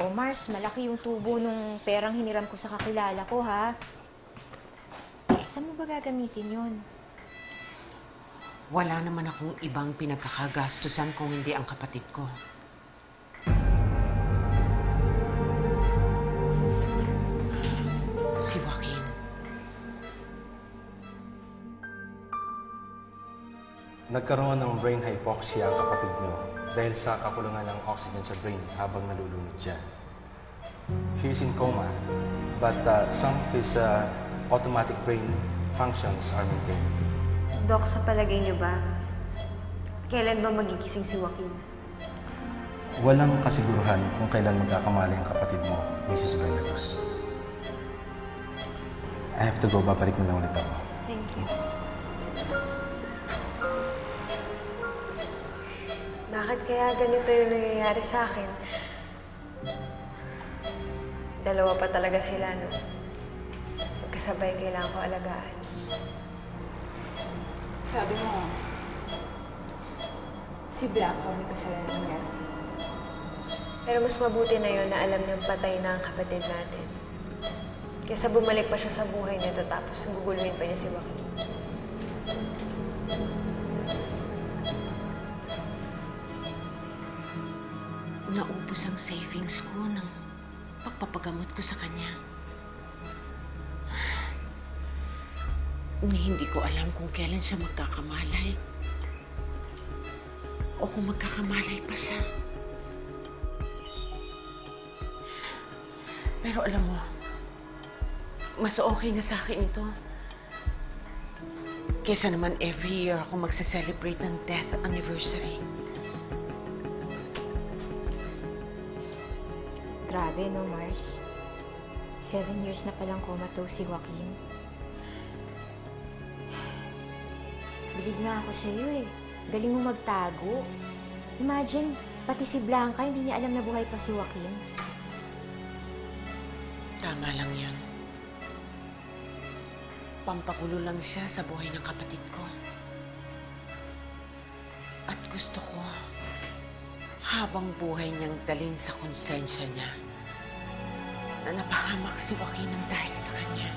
O Mars, malaki yung tubo nung perang hiniram ko sa kakilala ko, ha? Saan mo ba gagamitin yon? Wala naman akong ibang pinagkakagastusan kung hindi ang kapatid ko. Nagkaroon ng brain hypoxia ang kapatid niyo dahil sa kakulangan ng oxygen sa brain habang nalulunod siya. He is in coma, but uh, some of his uh, automatic brain functions are maintained. Dok, sa palagay niyo ba, kailan ba magigising si Joaquin? Walang kasiguruhan kung kailan magkakamali ang kapatid mo, Mrs. Bernados. I have to go. Babalik na lang ulit ako. Bakit kaya ganito yung nangyayari sa akin? Dalawa pa talaga sila, no? Magkasabay kailangan ko alagaan. Sabi mo, si Blanca may kasalanan ng nangyari kay. Pero mas mabuti na yun na alam niyang patay na ang kapatid natin. Kaysa bumalik pa siya sa buhay nito tapos guguluhin pa niya si Joaquin. Naubos ang savings ko ng pagpapagamot ko sa kanya. Hindi ko alam kung kailan siya magkakamalay. O kung magkakamalay pa siya. Pero alam mo, mas okay na sa akin ito. Kesa naman every year ako magsa-celebrate ng death anniversary. Grabe, no, Mars? Seven years na palang comatose si Joaquin. Bilig nga ako sa'yo eh. Galing mo magtago. Imagine, pati si Blanca, hindi niya alam na buhay pa si Joaquin. Tama lang yun. Pampagulo lang siya sa buhay ng kapatid ko. At gusto ko, habang buhay niyang dalin sa konsensya niya, na napahamak si Joaquin ng dahil sa kanya.